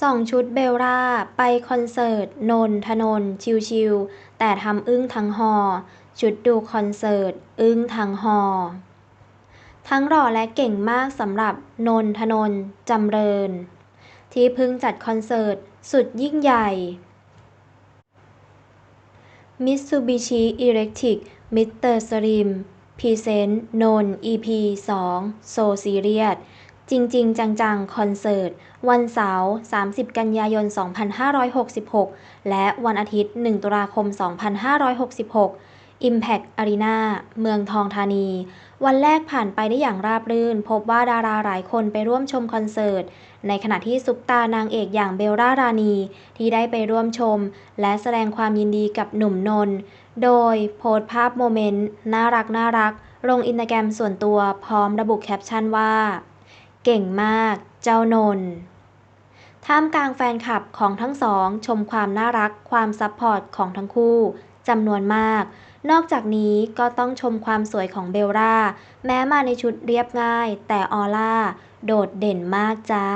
ส่องชุดเบลล่า ไปคอนเสิร์ต นนทนนท์ ชิล ๆ แต่ทำอึ้งทั้งฮอ ชุดดูคอนเสิร์ต อึ้งทั้งฮอ ทั้งหล่อและเก่งมากสำหรับ นนทนนท์ จำเริญ ที่เพิ่งจัดคอนเสิร์ต สุดยิ่งใหญ่ Mitsubishi Electric มิสเตอร์สลิมพรีเซนต์นนท์ EP 2โซ ซีเรียสจริงๆจังๆ คอนเสิร์ต วันเสาร์ 30 กันยายน 2566 และวันอาทิตย์ 1 ตุลาคม 2566 Impact Arena เมืองทองธานี วันแรกผ่านไปได้อย่างราบรื่น พบว่าดาราหลายคนไปร่วมชมคอนเสิร์ต ในขณะที่ซุปตาร์นางเอกอย่างเบลล่ารานี ที่ได้ไปร่วมชม และแสดงความยินดีกับหนุ่มนนท์โดยโพสต์ภาพโมเมนต์ น่ารักๆลงอินสตาแกรมส่วนตัวพร้อมระบุแคปชั่นว่า เก่งมาก เจ้านนท์ท่ามกลางแฟนคลับของทั้งสอง ชมความน่ารักความซัพพอร์ตของทั้งคู่จำนวนมาก นอกจากนี้ก็ต้องชมความสวยของเบลล่า แม้มาในชุดเรียบง่าย แต่ออร่า โดดเด่นมากจ้า